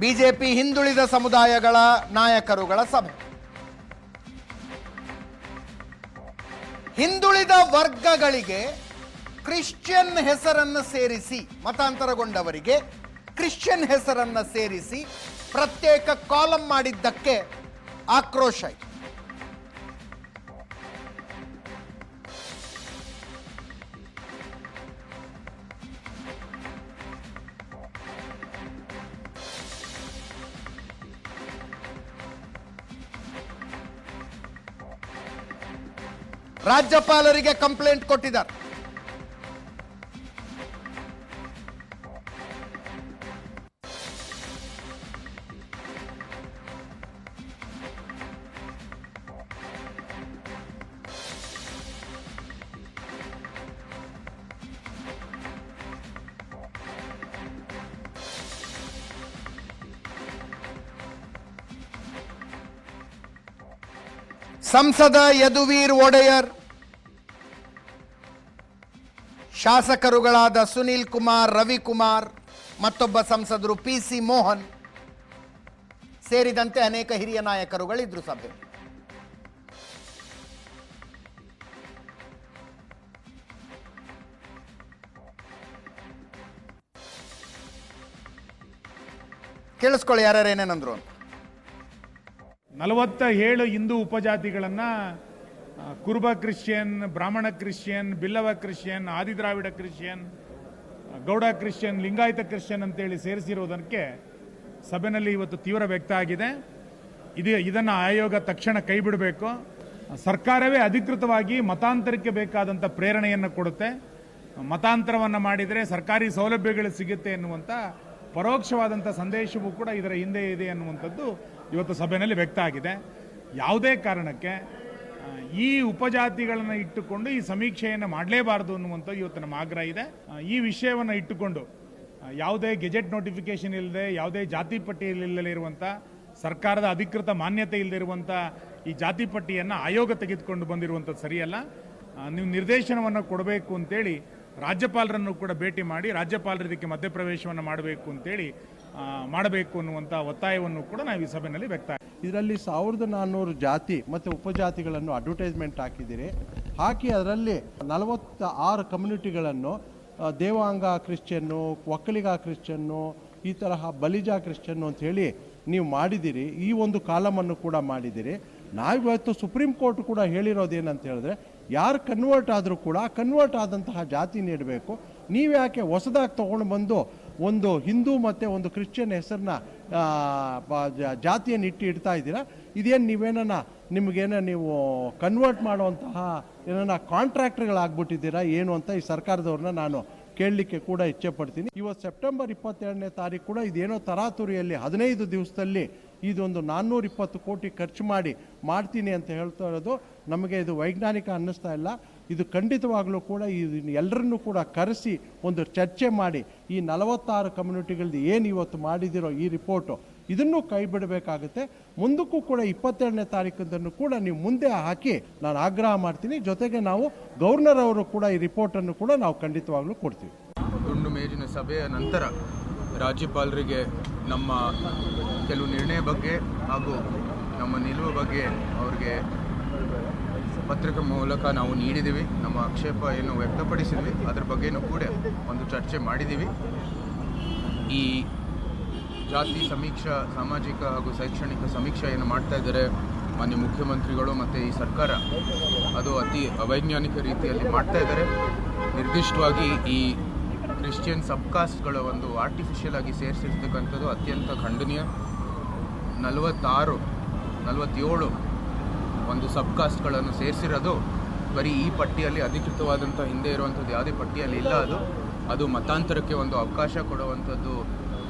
BJP ಹಿಂದುಳಿದ ಸಮುದಾಯಗಳ ನಾಯಕರುಗಳ ಸಭೆ. ಹಿಂದುಳಿದ ವರ್ಗಗಳಿಗೆ ಕ್ರಿಶ್ಚಿಯನ್ ಹೆಸರನ್ನು ಸೇರಿಸಿ, ಮತಾಂತರಗೊಂಡವರಿಗೆ ಕ್ರಿಶ್ಚಿಯನ್ ಹೆಸರನ್ನು ಸೇರಿಸಿ ಪ್ರತ್ಯೇಕ ಕಾಲಂ ಮಾಡಿದ್ದಕ್ಕೆ ಆಕ್ರೋಶ ಇದೆ. ರಾಜ್ಯಪಾಲರಿಗೆ ಕಂಪ್ಲೇಂಟ್ ಕೊಟ್ಟಿದ್ದಾರೆ ಸಂಸದ ಯದುವೀರ್ ಒಡೆಯರ್ ಶಾಸಕರುಗಳಾದ ಸುನೀಲ್ ಕುಮಾರ್ ರವಿಕುಮಾರ್ ಮತ್ತೊಬ್ಬ ಸಂಸದರು ಪಿ ಸಿ ಮೋಹನ್ ಸೇರಿದಂತೆ ಅನೇಕ ಹಿರಿಯ ನಾಯಕರುಗಳಿದ್ರು ಸಭೆ. ಕೇಳಿಸ್ಕೊಳ್ಳಿ ಯಾರ್ಯಾರು ಏನೇನಂದ್ರು ನಲವತ್ತ ಏಳು Hindu ಉಪಜಾತಿಗಳನ್ನು Kuruba Christian, Brahmin Christian, Billava Christian, Adi Dravida Christian, Gowda Christian, Lingayata Christian ಅಂತೇಳಿ ಸೇರಿಸಿರುವುದಕ್ಕೆ ಸಭೆಯಲ್ಲಿ ಇವತ್ತು ತೀವ್ರ ವ್ಯಕ್ತ ಆಗಿದೆ. ಇದು ಇದನ್ನು ಆಯೋಗ ತಕ್ಷಣ ಕೈ ಬಿಡಬೇಕು. ಸರ್ಕಾರವೇ ಅಧಿಕೃತವಾಗಿ ಮತಾಂತರಕ್ಕೆ ಬೇಕಾದಂಥ ಪ್ರೇರಣೆಯನ್ನು ಕೊಡುತ್ತೆ. ಮತಾಂತರವನ್ನು ಮಾಡಿದರೆ ಸರ್ಕಾರಿ ಸೌಲಭ್ಯಗಳು ಸಿಗುತ್ತೆ ಎನ್ನುವಂಥ ಪರೋಕ್ಷವಾದಂಥ ಸಂದೇಶವೂ ಕೂಡ ಇದರ ಹಿಂದೆ ಇದೆ ಅನ್ನುವಂಥದ್ದು ಇವತ್ತು ಸಭೆಯಲ್ಲಿ ವ್ಯಕ್ತ ಆಗಿದೆ. ಯಾವುದೇ ಕಾರಣಕ್ಕೆ ಈ ಉಪಜಾತಿಗಳನ್ನು ಇಟ್ಟುಕೊಂಡು ಈ ಸಮೀಕ್ಷೆಯನ್ನು ಮಾಡಲೇಬಾರದು ಅನ್ನುವಂಥ ಇವತ್ತು ನಮ್ಮ ಆಗ್ರಹ ಇದೆ. ಈ ವಿಷಯವನ್ನು ಇಟ್ಟುಕೊಂಡು ಯಾವುದೇ ಗೆಜೆಟ್ ನೋಟಿಫಿಕೇಶನ್ ಇಲ್ಲದೆ, ಯಾವುದೇ ಜಾತಿ ಪಟ್ಟಿಯಲ್ಲಿ ಇರುವಂಥ ಸರ್ಕಾರದ ಅಧಿಕೃತ ಮಾನ್ಯತೆ ಇಲ್ಲದೆ ಇರುವಂಥ ಈ ಜಾತಿ ಪಟ್ಟಿಯನ್ನು ಆಯೋಗ ತೆಗೆದುಕೊಂಡು ಬಂದಿರುವಂಥದ್ದು ಸರಿಯಲ್ಲ. ನೀವು ನಿರ್ದೇಶನವನ್ನು ಕೊಡಬೇಕು ಅಂತೇಳಿ ರಾಜ್ಯಪಾಲರನ್ನು ಕೂಡ ಭೇಟಿ ಮಾಡಿ ರಾಜ್ಯಪಾಲರು ಇದಕ್ಕೆ ಮಧ್ಯಪ್ರವೇಶವನ್ನು ಮಾಡಬೇಕು ಅಂತೇಳಿ ಮಾಡಬೇಕು ಅನ್ನುವಂಥ ಒತ್ತಾಯವನ್ನು ಕೂಡ ನಾವು ಈ ಸಭೆಯಲ್ಲಿ ವ್ಯಕ್ತ ಇದರಲ್ಲಿ ಸಾವಿರದ ನಾನ್ನೂರು ಜಾತಿ ಮತ್ತು ಉಪಜಾತಿಗಳನ್ನು ಅಡ್ವರ್ಟೈಸ್ಮೆಂಟ್ ಹಾಕಿದ್ದೀರಿ. ಹಾಕಿ ಅದರಲ್ಲಿ ನಲವತ್ತ ಆರು ಕಮ್ಯುನಿಟಿಗಳನ್ನು ದೇವಾಂಗ ಕ್ರಿಶ್ಚಿಯನ್ನು, ಒಕ್ಕಲಿಗ ಕ್ರಿಶ್ಚಿಯನ್ನು, ಈ ತರಹ ಬಲಿಜ ಕ್ರಿಶ್ಚಿಯನ್ನು ಅಂತ ಹೇಳಿ ನೀವು ಮಾಡಿದ್ದೀರಿ. ಈ ಒಂದು ಕಾಲಮನ್ನು ಕೂಡ ಮಾಡಿದ್ದೀರಿ. ನಾವಿವತ್ತು ಸುಪ್ರೀಂ ಕೋರ್ಟ್ ಕೂಡ ಹೇಳಿರೋದೇನಂತ ಹೇಳಿದ್ರೆ ಯಾರು ಕನ್ವರ್ಟ್ ಆದರೂ ಕೂಡ ಕನ್ವರ್ಟ್ ಆದಂತಹ ಜಾತಿ ನೀಡಬೇಕು. ನೀವು ಯಾಕೆ ಹೊಸದಾಗಿ ತೊಗೊಂಡು ಬಂದು ಒಂದು ಹಿಂದೂ ಮತ್ತು ಒಂದು ಕ್ರಿಶ್ಚಿಯನ್ ಹೆಸರನ್ನ ಜಾತಿಯನ್ನು ಇಟ್ಟು ಇಡ್ತಾ ಇದ್ದೀರಾ? ಇದೇನು ನೀವೇನ ನಿಮಗೇನ ನೀವು ಕನ್ವರ್ಟ್ ಮಾಡುವಂತಹ ಏನನ್ನ ಕಾಂಟ್ರಾಕ್ಟ್ಗಳಾಗ್ಬಿಟ್ಟಿದ್ದೀರಾ ಏನು ಅಂತ ಈ ಸರ್ಕಾರದವ್ರನ್ನ ನಾನು ಕೇಳಲಿಕ್ಕೆ ಕೂಡ ಇಚ್ಛೆ ಪಡ್ತೀನಿ ಇವತ್ತು ಸೆಪ್ಟೆಂಬರ್ ಇಪ್ಪತ್ತೆರಡನೇ ತಾರೀಕು ಕೂಡ ಇದೇನೋ ತರಾತುರಿಯಲ್ಲಿ ಹದಿನೈದು ದಿವಸದಲ್ಲಿ ಇದೊಂದು ನಾನ್ನೂರ ಇಪ್ಪತ್ತು ಕೋಟಿ ಖರ್ಚು ಮಾಡಿ ಮಾಡ್ತೀನಿ ಅಂತ ಹೇಳ್ತಾ ಇರೋದು. ನಮಗೆ ಇದು ವೈಜ್ಞಾನಿಕ ಅನ್ನಿಸ್ತಾ ಇಲ್ಲ. ಇದು ಖಂಡಿತವಾಗಲೂ ಕೂಡ ಈ ಎಲ್ಲರನ್ನೂ ಕೂಡ ಕರೆಸಿ ಒಂದು ಚರ್ಚೆ ಮಾಡಿ ಈ ನಲವತ್ತಾರು ಕಮ್ಯುನಿಟಿಗಳದ್ದು ಏನು ಇವತ್ತು ಮಾಡಿದಿರೋ ಈ ರಿಪೋರ್ಟು ಇದನ್ನು ಕೈ ಬಿಡಬೇಕಾಗುತ್ತೆ. ಮುಂದಕ್ಕೂ ಕೂಡ ಇಪ್ಪತ್ತೆರಡನೇ ತಾರೀಕನ್ನು ಕೂಡ ನೀವು ಮುಂದೆ ಹಾಕಿ ನಾನು ಆಗ್ರಹ ಮಾಡ್ತೀನಿ. ಜೊತೆಗೆ ನಾವು ಗವರ್ನರ್ ಅವರು ಕೂಡ ಈ ರಿಪೋರ್ಟನ್ನು ಕೂಡ ನಾವು ಖಂಡಿತವಾಗ್ಲೂ ಕೊಡ್ತೀವಿ. ದುಂಡು ಮೇಜಿನ ಸಭೆಯ ನಂತರ ರಾಜ್ಯಪಾಲರಿಗೆ ನಮ್ಮ ಕೆಲವು ನಿರ್ಣಯ ಬಗ್ಗೆ ಹಾಗೂ ನಮ್ಮ ನಿಲುವು ಬಗ್ಗೆ ಅವ್ರಿಗೆ ಪತ್ರಿಕೆ ಮೂಲಕ ನಾವು ನೀಡಿದ್ದೀವಿ. ನಮ್ಮ ಆಕ್ಷೇಪ ಏನು ವ್ಯಕ್ತಪಡಿಸಿದ್ವಿ. ಅದ್ರ ಬಗ್ಗೆನೂ ಕೂಡ ಒಂದು ಚರ್ಚೆ ಮಾಡಿದ್ದೀವಿ. ಈ ಜಾತಿ ಸಮೀಕ್ಷಾ, ಸಾಮಾಜಿಕ ಹಾಗೂ ಶೈಕ್ಷಣಿಕ ಸಮೀಕ್ಷೆ ಏನು ಮಾಡ್ತಾ ಇದ್ದಾರೆ ಮಾನ್ಯ ಮುಖ್ಯಮಂತ್ರಿಗಳು ಮತ್ತು ಈ ಸರ್ಕಾರ. ಅದು ಅತಿ ಅವೈಜ್ಞಾನಿಕ ರೀತಿಯಲ್ಲಿ ಮಾಡ್ತಾ ಇದ್ದಾರೆ. ನಿರ್ದಿಷ್ಟವಾಗಿ ಈ ಕ್ರಿಶ್ಚಿಯನ್ ಸಬ್ಕಾಸ್ಟ್ಗಳ ಒಂದು ಆರ್ಟಿಫಿಷಿಯಲ್ ಆಗಿ ಸೇರಿಸಿರ್ತಕ್ಕಂಥದ್ದು ಅತ್ಯಂತ ಖಂಡನೀಯ. ನಲವತ್ತಾರು, ನಲವತ್ತೇಳು ಒಂದು ಸಬ್ಕಾಸ್ಟ್ಗಳನ್ನು ಸೇರಿಸಿರೋದು ಬರೀ ಈ ಪಟ್ಟಿಯಲ್ಲಿ ಅಧಿಕೃತವಾದಂಥ ಹಿಂದೆ ಇರುವಂಥದ್ದು ಯಾವುದೇ ಪಟ್ಟಿಯಲ್ಲಿ ಇಲ್ಲ ಅದು. ಅದು ಮತಾಂತರಕ್ಕೆ ಒಂದು ಅವಕಾಶ ಕೊಡುವಂಥದ್ದು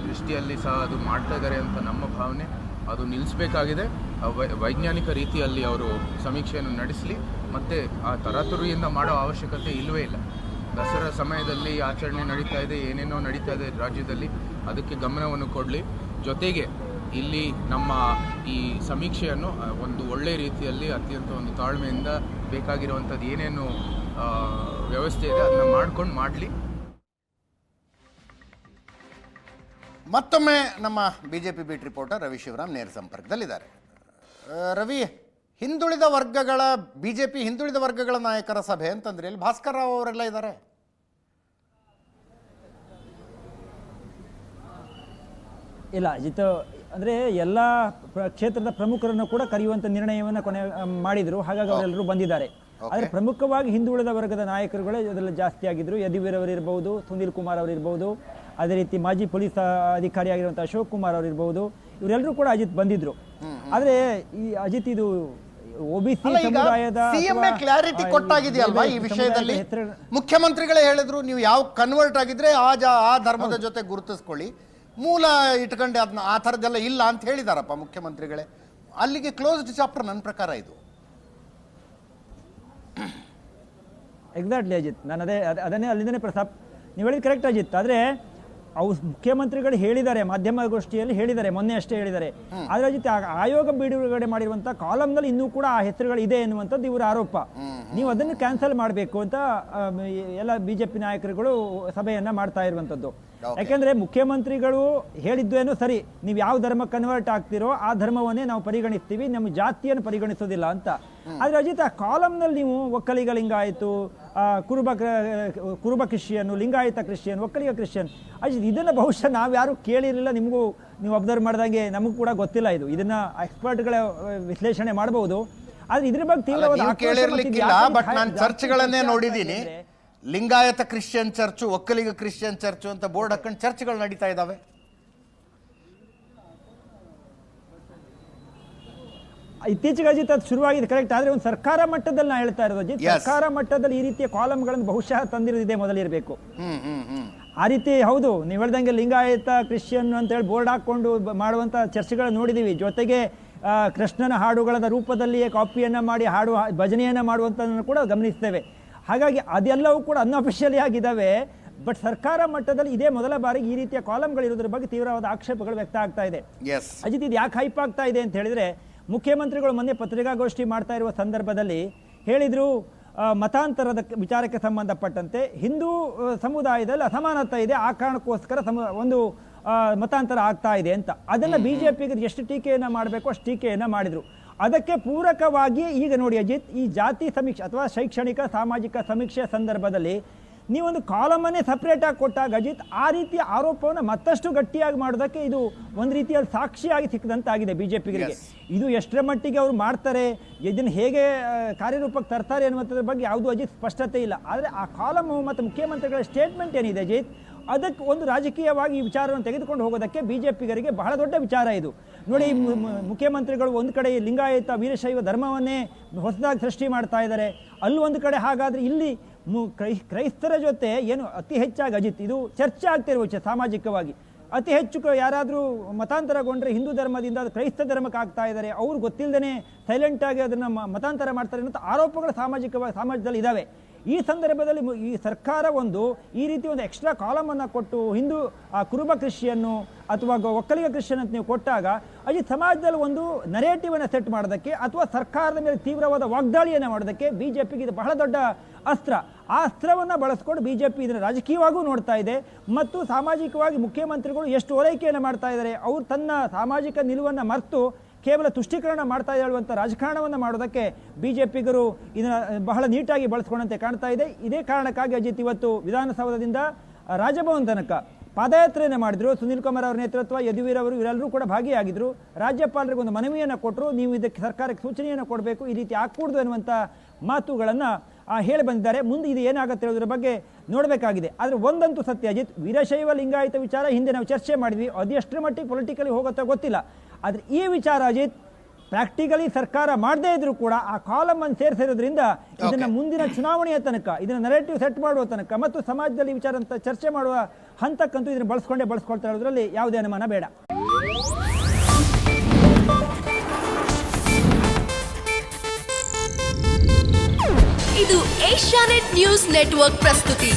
ದೃಷ್ಟಿಯಲ್ಲಿ ಸಹ ಅದು ಮಾಡ್ತಾ ಇದ್ದಾರೆ ಅಂತ ನಮ್ಮ ಭಾವನೆ. ಅದು ನಿಲ್ಲಿಸಬೇಕಾಗಿದೆ. ವೈಜ್ಞಾನಿಕ ರೀತಿಯಲ್ಲಿ ಅವರು ಸಮೀಕ್ಷೆಯನ್ನು ನಡೆಸಲಿ. ಮತ್ತು ಆ ತರಾತುರಿಯಿಂದ ಮಾಡೋ ಅವಶ್ಯಕತೆ ಇಲ್ಲವೇ ಇಲ್ಲ. ದಸರಾ ಸಮಯದಲ್ಲಿ ಆಚರಣೆ ನಡೀತಾ ಇದೆ, ಏನೇನೋ ನಡೀತಾ ಇದೆ ರಾಜ್ಯದಲ್ಲಿ. ಅದಕ್ಕೆ ಗಮನವನ್ನು ಕೊಡಲಿ. ಜೊತೆಗೆ ಇಲ್ಲಿ ನಮ್ಮ ಈ ಸಮೀಕ್ಷೆಯನ್ನು ಒಂದು ಒಳ್ಳೆಯ ರೀತಿಯಲ್ಲಿ ಅತ್ಯಂತ ಒಂದು ತಾಳ್ಮೆಯಿಂದ ಬೇಕಾಗಿರುವಂಥದ್ದು ಏನೇನು ವ್ಯವಸ್ಥೆ ಇದೆ ಅದನ್ನ ಮಾಡ್ಕೊಂಡು ಮಾಡಲಿ. ಮತ್ತೊಮ್ಮೆ ನಮ್ಮ B J P beat reporter Ravi Shivaram ನೇರ ಸಂಪರ್ಕದಲ್ಲಿದ್ದಾರೆ. ರವಿ, ಹಿಂದುಳಿದ ವರ್ಗಗಳ ಬಿ ಜೆ ಪಿ ಹಿಂದುಳಿದ ವರ್ಗಗಳ ನಾಯಕರ ಸಭೆ ಅಂತಂದ್ರೆ ಇಲ್ಲಿ ಭಾಸ್ಕರ್ ರಾವ್ ಅವರೆಲ್ಲ ಇದ್ದಾರೆ. ಇಲ್ಲ ಅಜಿತ್ ಅಂದರೆ ಎಲ್ಲ ಕ್ಷೇತ್ರದ ಪ್ರಮುಖರನ್ನು ಕೂಡ ಕರೆಯುವಂಥ ನಿರ್ಣಯವನ್ನು ಕೊನೆ ಮಾಡಿದ್ರು. ಹಾಗಾಗಿ ಅವರೆಲ್ಲರೂ ಬಂದಿದ್ದಾರೆ. ಆದರೆ ಪ್ರಮುಖವಾಗಿ ಹಿಂದುಳಿದ ವರ್ಗದ ನಾಯಕರುಗಳೇ ಅದರಲ್ಲಿ ಜಾಸ್ತಿ ಆಗಿದ್ರು. ಯದುವೀರ್ ಅವರಿರ್ಬೋದು ಸುನೀಲ್ ಕುಮಾರ್ ಅವರಿರ್ಬೋದು ಅದೇ ರೀತಿ ಮಾಜಿ ಪೊಲೀಸ್ ಆ, ಅಧಿಕಾರಿ ಆಗಿರುವಂಥ ಅಶೋಕ್ ಕುಮಾರ್ ಅವರಿರ್ಬೋದು ಇವರೆಲ್ಲರೂ ಕೂಡ ಅಜಿತ್ ಬಂದಿದ್ರು. ಆದರೆ ಈ ಅಜಿತ್ ಇದು ಒಬಿಸಿ ಸಮುದಾಯದ ಕ್ಲಾರಿಟಿ ಕೊಟ್ಟಾಗಿದೆಯಲ್ವಾ ಈ ವಿಷಯದಲ್ಲಿ? ಮುಖ್ಯಮಂತ್ರಿಗಳೇ ಹೇಳಿದ್ರು ನೀವು ಯಾವ ಕನ್ವರ್ಟ್ ಆಗಿದ್ರೆ ಆ ಜ ಆ ಧರ್ಮದ ಜೊತೆ ಗುರುತಿಸ್ಕೊಳ್ಳಿ. ಮೂಲ ಇಟ್ಕೊಂಡೆ ಅದನ್ನ ಆ ಥರದ್ದೆಲ್ಲ ಇಲ್ಲ ಅಂತ ಹೇಳಿದಾರಪ್ಪ ಮುಖ್ಯಮಂತ್ರಿಗಳೇ. ಅಲ್ಲಿಗೆ ಕ್ಲೋಸ್ಡ್ ಚಾಪ್ಟರ್ ನನ್ನ ಪ್ರಕಾರ ಇದು. ಎಕ್ಸಾಕ್ಟ್ಲಿ ಅಜಿತ್ ನಾನು ಅದೇ ಅದ್- ಅದನ್ನೇ ಅಲ್ಲಿಂದನೇ ಪ್ರಸ್ತಾಪ ನೀವು ಹೇಳಿದ ಕರೆಕ್ಟ್ ಅಜಿತ್ ಆದರೆ ಅವು ಮುಖ್ಯಮಂತ್ರಿಗಳು ಹೇಳಿದ್ದಾರೆ ಮಾಧ್ಯಮಗೋಷ್ಠಿಯಲ್ಲಿ ಹೇಳಿದ್ದಾರೆ ಮೊನ್ನೆ ಅಷ್ಟೇ ಹೇಳಿದ್ದಾರೆ. ಅದರ ಜೊತೆ ಆಯೋಗ ಬಿಡುಗಡೆ ಮಾಡಿರುವಂಥ ಕಾಲಂನಲ್ಲಿ ಇನ್ನೂ ಕೂಡ ಆ ಹೆಸರುಗಳು ಇದೆ ಎನ್ನುವಂಥದ್ದು ಇವರ ಆರೋಪ. ನೀವು ಅದನ್ನು ಕ್ಯಾನ್ಸಲ್ ಮಾಡಬೇಕು ಅಂತ ಎಲ್ಲ ಬಿಜೆಪಿ ನಾಯಕರುಗಳು ಸಭೆಯನ್ನ ಮಾಡ್ತಾ ಇರುವಂಥದ್ದು. ಯಾಕೆಂದ್ರೆ ಮುಖ್ಯಮಂತ್ರಿಗಳು ಹೇಳಿದ್ದೇನೋ ಸರಿ. ನೀವು ಯಾವ ಧರ್ಮ ಕನ್ವರ್ಟ್ ಆಗ್ತಿರೋ ಆ ಧರ್ಮವನ್ನೇ ನಾವು ಪರಿಗಣಿಸ್ತೀವಿ ನಮ್ಮ ಜಾತಿಯನ್ನು ಪರಿಗಣಿಸೋದಿಲ್ಲ ಅಂತ. ಆದ್ರೆ ಅಜಿತ್ ಆ ಕಾಲಮ್ನಲ್ಲಿ ನೀವು ಒಕ್ಕಲಿಗ ಲಿಂಗಾಯತು ಕುರುಬ ಕ್ರ- Kuruba Christian Lingayata Christian Okkaliga Christian as ಇದನ್ನ ಬಹುಶಃ ನಾವ್ಯಾರು ಕೇಳಿರಲಿಲ್ಲ ನಿಮಗೂ ನೀವು ಅಬ್ಸರ್ವ್ ಮಾಡ್ದಂಗೆ ನಮಗೂ ಕೂಡ ಗೊತ್ತಿಲ್ಲ ಇದು. ಇದನ್ನ ಎಕ್ಸ್ಪರ್ಟ್ಗಳ ವಿಶ್ಲೇಷಣೆ ಮಾಡಬಹುದು ಆದ್ರೆ ಇದ್ರ ಬಗ್ಗೆ ತೀವ್ರವಾದ ಬಟ್ ನಾನು ಚರ್ಚ್ಗಳನ್ನೇ ಚರ್ಚೆ ನೋಡಿದ್ದೀನಿ Lingayata Christian church Okkaliga Christian church ಅಂತ ಬೋರ್ಡ್ ಹಾಕೊಂಡು ಚರ್ಚ್ಗಳು ನಡೀತಾ ಇದ್ದಾವೆ ಇತ್ತೀಚೆಗೆ ಅಜಿತ್ ಅದು ಶುರುವಾಗಿದೆ ಕರೆಕ್ಟ್ ಆದರೆ ಒಂದು ಸರ್ಕಾರ ಮಟ್ಟದಲ್ಲಿ ನಾ ಹೇಳ್ತಾ ಇರೋದು ಅಜಿತ್ ಸರ್ಕಾರ ಮಟ್ಟದಲ್ಲಿ ಈ ರೀತಿಯ ಕಾಲಮ್ಗಳನ್ನು ಬಹುಶಃ ತಂದಿರೋದಿದೆ ಮೊದಲಿರಬೇಕು. ಆ ರೀತಿ ಹೌದು ನೀವು ಹೇಳ್ದಂಗೆ ಲಿಂಗಾಯತ ಕ್ರಿಶ್ಚಿಯನ್ ಅಂತ ಹೇಳಿ ಬೋರ್ಡ್ ಹಾಕೊಂಡು ಮಾಡುವಂಥ ಮಾಡುವಂತ ಚರ್ಚೆಗಳನ್ನು ನೋಡಿದೀವಿ. ಜೊತೆಗೆ ಕೃಷ್ಣನ ಹಾಡುಗಳ ರೂಪದಲ್ಲಿಯೇ ಕಾಪಿಯನ್ನ ಮಾಡಿ ಹಾಡು ಭಜನೆಯನ್ನ ಮಾಡುವಂಥದ್ದನ್ನು ಕೂಡ ಗಮನಿಸ್ತೇವೆ. ಹಾಗಾಗಿ ಅದೆಲ್ಲವೂ ಕೂಡ ಅನ್ಅಫಿಷಿಯಲಿ ಆಗಿದ್ದಾವೆ. ಬಟ್ ಸರ್ಕಾರ ಮಟ್ಟದಲ್ಲಿ ಇದೇ ಮೊದಲ ಬಾರಿಗೆ ಈ ರೀತಿಯ ಕಾಲಮ್ಗಳಿರೋದ್ರ ಬಗ್ಗೆ ತೀವ್ರವಾದ ಆಕ್ಷೇಪಗಳು ವ್ಯಕ್ತ ಆಗ್ತಾ ಇದೆ. ಅಜಿತ್ ಇದು ಯಾಕೆ ಹೈಪ್ ಆಗ್ತಾ ಇದೆ ಅಂತ ಹೇಳಿದ್ರೆ ಮುಖ್ಯಮಂತ್ರಿಗಳು ಮೊನ್ನೆ ಪತ್ರಿಕಾಗೋಷ್ಠಿ ಮಾಡ್ತಾ ಇರುವ ಸಂದರ್ಭದಲ್ಲಿ ಹೇಳಿದರು ಮತಾಂತರದ ವಿಚಾರಕ್ಕೆ ಸಂಬಂಧಪಟ್ಟಂತೆ ಹಿಂದೂ ಸಮುದಾಯದಲ್ಲಿ ಅಸಮಾನತೆ ಇದೆ ಆ ಕಾರಣಕ್ಕೋಸ್ಕರ ಸಮ ಒಂದು ಮತಾಂತರ ಆಗ್ತಾ ಇದೆ ಅಂತ. ಜೆ ಪಿಗರು ಎಷ್ಟು ಟೀಕೆಯನ್ನು ಮಾಡಬೇಕು ಅಷ್ಟು ಟೀಕೆಯನ್ನು ಮಾಡಿದರು. ಅದಕ್ಕೆ ಪೂರಕವಾಗಿ ಈಗ ನೋಡಿ ಅಜಿತ್ ಈ ಜಾತಿ ಸಮೀಕ್ಷೆ ಅಥವಾ ಶೈಕ್ಷಣಿಕ ಸಾಮಾಜಿಕ ಸಮೀಕ್ಷೆ ಸಂದರ್ಭದಲ್ಲಿ ನೀವೊಂದು ಕಾಲಮನ್ನೇ ಸಪ್ರೇಟಾಗಿ ಕೊಟ್ಟಾಗ ಅಜಿತ್ ಆ ರೀತಿಯ ಆರೋಪವನ್ನು ಮತ್ತಷ್ಟು ಗಟ್ಟಿಯಾಗಿ ಮಾಡೋದಕ್ಕೆ ಇದು ಒಂದು ರೀತಿಯಲ್ಲಿ ಸಾಕ್ಷಿಯಾಗಿ ಸಿಕ್ಕದಂತಾಗಿದೆ ಪಿಗಳಿಗೆ ಇದು ಎಷ್ಟರ ಮಟ್ಟಿಗೆ ಅವರು ಮಾಡ್ತಾರೆ ಇದನ್ನು ಹೇಗೆ ಕಾರ್ಯರೂಪಕ್ಕೆ ತರ್ತಾರೆ ಅನ್ನುವಂಥದ್ರ ಬಗ್ಗೆ ಯಾವುದೂ ಅಜಿತ್ ಸ್ಪಷ್ಟತೆ ಇಲ್ಲ. ಆದರೆ ಆ ಕಾಲಮ್ ಮತ್ತು ಮುಖ್ಯಮಂತ್ರಿಗಳ ಸ್ಟೇಟ್ಮೆಂಟ್ ಏನಿದೆ ಅಜಿತ್? ಅದಕ್ಕೆ ಒಂದು ರಾಜಕೀಯವಾಗಿ ಈ ವಿಚಾರವನ್ನು ತೆಗೆದುಕೊಂಡು ಹೋಗೋದಕ್ಕೆ ಬಿ ಜೆ ಪಿಗರಿಗೆ ಬಹಳ ದೊಡ್ಡ ವಿಚಾರ ಇದು. ನೋಡಿ ಮುಖ್ಯಮಂತ್ರಿಗಳು ಒಂದು ಕಡೆ ಲಿಂಗಾಯತ ವೀರಶೈವ ಧರ್ಮವನ್ನೇ ಹೊಸದಾಗಿ ಸೃಷ್ಟಿ ಮಾಡ್ತಾ ಇದ್ದಾರೆ. ಅಲ್ಲಿ ಒಂದು ಕಡೆ ಹಾಗಾದ್ರೆ ಇಲ್ಲಿ ಕ್ರೈ- ಕ್ರೈಸ್ತರ ಜೊತೆ ಏನು ಅತಿ ಹೆಚ್ಚಾಗಿ ಅಜಿತ್, ಇದು ಚರ್ಚೆ ಆಗ್ತಿರುವ ವಿಷಯ ಸಾಮಾಜಿಕವಾಗಿ. ಅತಿ ಹೆಚ್ಚು ಯಾರಾದರೂ ಮತಾಂತರಗೊಂಡ್ರೆ ಹಿಂದೂ ಧರ್ಮದಿಂದ ಕ್ರೈಸ್ತ ಧರ್ಮಕ್ಕೆ ಆಗ್ತಾ ಇದ್ದಾರೆ, ಅವ್ರು ಗೊತ್ತಿಲ್ಲದೇ ಸೈಲೆಂಟ್ ಆಗಿ ಅದನ್ನು ಮತಾಂತರ ಮಾಡ್ತಾರೆ ಅನ್ನೋ ಆರೋಪಗಳು ಸಾಮಾಜಿಕವಾಗಿ ಸಮಾಜದಲ್ಲಿ ಇದ್ದಾವೆ ಈ ಸಂದರ್ಭದಲ್ಲಿ ಈ ಸರ್ಕಾರ ಒಂದು ಈ ರೀತಿ ಒಂದು ಎಕ್ಸ್ಟ್ರಾ ಕಾಲಮನ್ನು ಕೊಟ್ಟು ಹಿಂದೂ ಆ, ಕುರುಬ ಕೃಷಿಯನ್ನು ಅಥವಾ ಒಕ್ಕಲಿಗ ಕೃಷಿಯನ್ನು ನೀವು ಕೊಟ್ಟಾಗ ಅಲ್ಲಿ ಸಮಾಜದಲ್ಲಿ ಒಂದು ನರೇಟಿವನ್ನು ಸೆಟ್ ಮಾಡೋದಕ್ಕೆ ಅಥವಾ ಸರ್ಕಾರದ ಮೇಲೆ ತೀವ್ರವಾದ ವಾಗ್ದಾಳಿಯನ್ನು ಮಾಡೋದಕ್ಕೆ ಬಿ ಜೆ ಪಿಗೆ ಇದು ಬಹಳ ದೊಡ್ಡ ಅಸ್ತ್ರ. ಆ ಅಸ್ತ್ರವನ್ನು ಬಳಸ್ಕೊಂಡು ಬಿ ಜೆ ಪಿ ಇದನ್ನು ರಾಜಕೀಯವಾಗೂ ನೋಡ್ತಾ ಇದೆ ಮತ್ತು ಸಾಮಾಜಿಕವಾಗಿ ಮುಖ್ಯಮಂತ್ರಿಗಳು ಎಷ್ಟು ಓಲೈಕೆಯನ್ನು ಮಾಡ್ತಾ ಇದ್ದಾರೆ ಅವರು ತನ್ನ ಸಾಮಾಜಿಕ ನಿಲುವನ್ನು ಮರೆತು ಕೇವಲ ತುಷ್ಟೀಕರಣ ಮಾಡ್ತಾ ಹೇಳುವಂಥ ರಾಜಕಾರಣವನ್ನು ಮಾಡೋದಕ್ಕೆ ಬಿ ಜೆ ಪಿಗರು ಇದನ್ನು ಬಹಳ ನೀಟಾಗಿ ಬಳಸ್ಕೊಂಡಂತೆ ಕಾಣ್ತಾ ಇದೆ. ಇದೇ ಕಾರಣಕ್ಕಾಗಿ ಅಜಿತ್ ಇವತ್ತು ವಿಧಾನಸೌಧದಿಂದ ರಾಜಭವನ ತನಕ ಪಾದಯಾತ್ರೆಯನ್ನು ಮಾಡಿದ್ರು. ಸುನೀಲ್ ಕುಮಾರ್ ಅವರ ನೇತೃತ್ವ, ಯದುವೀರ್ ಅವರು ಇವರೆಲ್ಲರೂ ಕೂಡ ಭಾಗಿಯಾಗಿದ್ದರು ರಾಜ್ಯಪಾಲರಿಗೆ ಒಂದು ಮನವಿಯನ್ನು ಕೊಟ್ಟರು ನೀವು ಇದಕ್ಕೆ ಸರ್ಕಾರಕ್ಕೆ ಸೂಚನೆಯನ್ನು ಕೊಡಬೇಕು. ಈ ರೀತಿ ಆಗ್ಕೂಡ್ದು ಅನ್ನುವಂಥ ಮಾತುಗಳನ್ನು ಹೇಳಿ ಬಂದಿದ್ದಾರೆ. ಮುಂದೆ ಇದು ಏನಾಗುತ್ತೆ ಹೇಳೋದ್ರ ಬಗ್ಗೆ ನೋಡಬೇಕಾಗಿದೆ. ಆದರೆ ಒಂದಂತೂ ಸತ್ಯ, ಅಜಿತ್, ವೀರಶೈವ ಲಿಂಗಾಯಿತ ವಿಚಾರ ಹಿಂದೆ ನಾವು ಚರ್ಚೆ ಮಾಡಿದ್ವಿ. ಅದು ಎಷ್ಟರ ಮಟ್ಟಿಗೆ ಪೊಲಿಟಿಕಲಿ ಹೋಗುತ್ತೋ ಗೊತ್ತಿಲ್ಲ. ಆದರೆ ಈ ವಿಚಾರ ಅಜಿತ್ ಪ್ರಾಕ್ಟಿಕಲಿ ಸರ್ಕಾರ ಮಾಡದೇ ಇದ್ರೂ ಕೂಡ ಆ ಕಾಲಮ್ ಅನ್ನು ಸೇರಿಸಿರೋದ್ರಿಂದ ಇದನ್ನ ಮುಂದಿನ ಚುನಾವಣೆಯ ತನಕ ಇದನ್ನ ನರೇಟಿವ್ ಸೆಟ್ ಮಾಡುವ ತನಕ ಮತ್ತು ಸಮಾಜದಲ್ಲಿ ವಿಚಾರ ಅಂತ ಚರ್ಚೆ ಮಾಡುವ ಹಂತಕ್ಕಂತೂ ಇದನ್ನ ಬಳಸ್ಕೊಂಡೇ ಬಳಸ್ಕೊಳ್ತಾ ಇರೋದ್ರಲ್ಲಿ ಯಾವುದೇ ಅನುಮಾನ ಬೇಡ. ಇದು ಏಷ್ಯಾನೆಟ್ ನ್ಯೂಸ್ ನೆಟ್ವರ್ಕ್ ಪ್ರಸ್ತುತಿ.